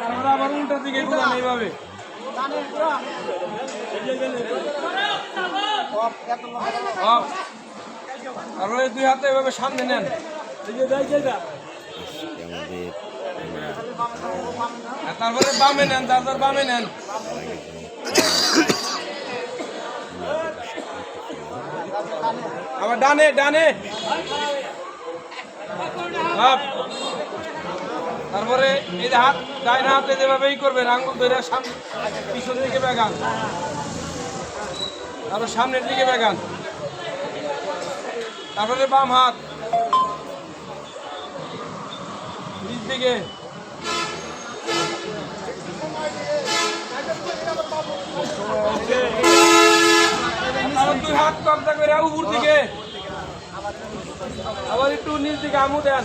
তারপরে আবার দিকে ঘুরান এইভাবে Up. তারপরে দুই হাতে এভাবে সামনে নেন আর তারপরে বামে নেন যার বামে নেন আবার ডানে ডানে Up. তারপরে এই যে হাত ডাইন হাতে যেভাবেই করবেন, আঙ্গুল ধরে সামনে পিছন দিকে বেগান। তারপর সামনের দিকে বেগান। তারপরে বাম হাত। দিকে। দুই হাত কবজা করে উপর দিকে। আবার একটু নিচ দিকে আমু দেন।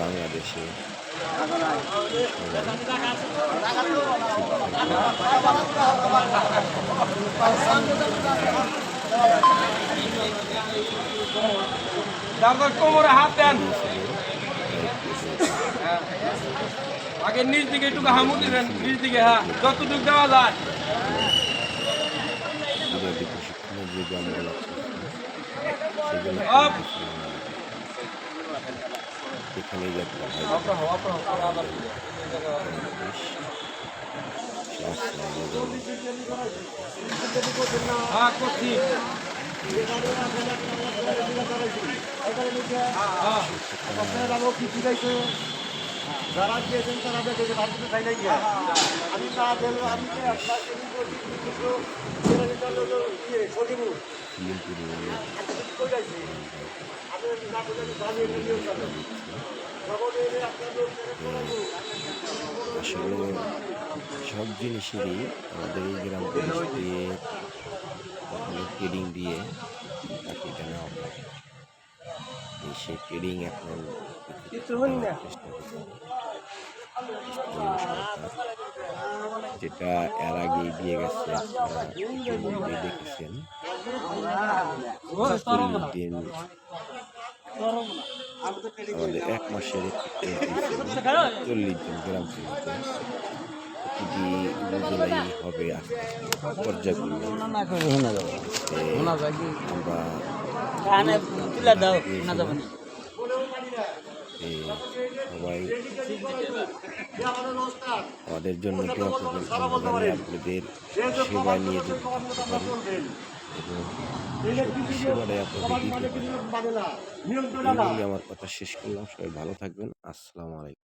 বাংলাদেশে। কোমরে হাত দেন। আগে নিচ দিকে একটু হামু দিবেন নিচ দিকে হ্যাঁ যতটুকু দেওয়া যায়। প্রশিক্ষণের যে সেগুলো Up. এখানে যাতে হয় হ্যাঁ হ্যাঁ যারা দিয়েছেন তারা দেখে ভারতে চাই নাই আমি না দিল আমি সঠিক আসলে সব জিনিসেরই আমাদের এই গ্রাম পুলিশ দিয়ে ওখানে ট্রেডিং দিয়ে চাকরিটা নেওয়া হয় এই সেই ট্রেডিং এখন চেষ্টা করছে যেটা এর আগে দিয়ে গেছে আপনারা দেখেছেন আমাদের এক মাসের চল্লিশ গ্রাম হবে সবাই আমাদের জন্য সেবা নিয়ে আমার কথা শেষ করলাম। সবাই ভালো থাকবেন। আসসালামু আলাইকুম।